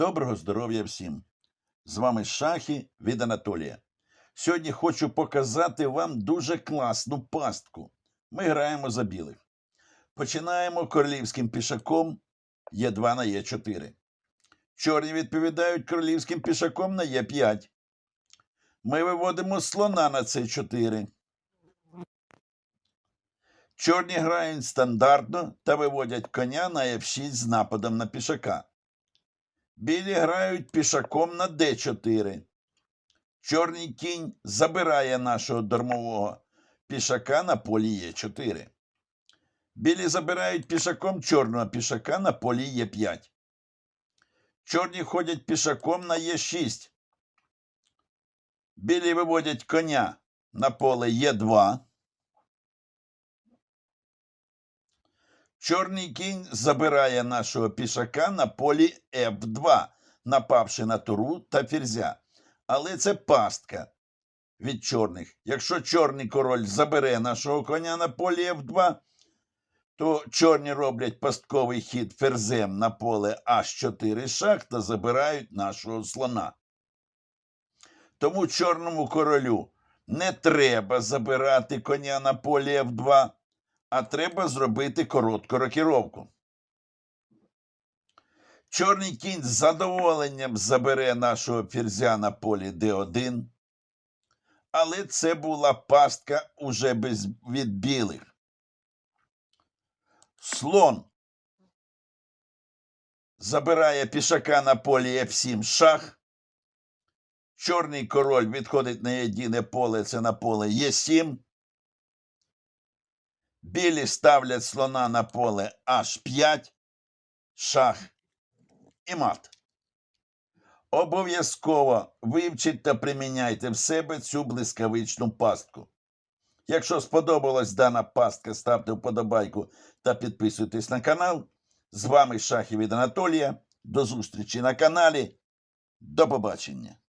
Доброго здоров'я всім! З вами Шахи від Анатолія. Сьогодні хочу показати вам дуже класну пастку. Ми граємо за білих. Починаємо королівським пішаком Е2 на Е4. Чорні відповідають королівським пішаком на Е5. Ми виводимо слона на С4. Чорні грають стандартно та виводять коня на F6 з нападом на пішака. Білі грають пішаком на d4. Чорний кінь забирає нашого дармового пішака на полі Е4. Білі забирають пішаком чорного пішака на полі Е5. Чорні ходять пішаком на Е6. Білі виводять коня на поле Е2. Чорний кінь забирає нашого пішака на полі F2, напавши на туру та ферзя. Але це пастка від чорних. Якщо чорний король забере нашого коня на полі F2, то чорні роблять пастковий хід ферзем на поле H4 шах та забирають нашого слона. Тому чорному королю не треба забирати коня на полі F2 а треба зробити коротку рокіровку. Чорний кінь з задоволенням забере нашого ферзя на полі d1, але це була пастка уже без від білих. Слон забирає пішака на полі f7 шах. Чорний король відходить на єдине поле, це на поле Е7. Білі ставлять слона на поле H5, шах і мат. Обов'язково вивчіть та приміняйте в себе цю блискавичну пастку. Якщо сподобалась дана пастка, ставте вподобайку та підписуйтесь на канал. З вами Шахи від Анатолія. До зустрічі на каналі. До побачення.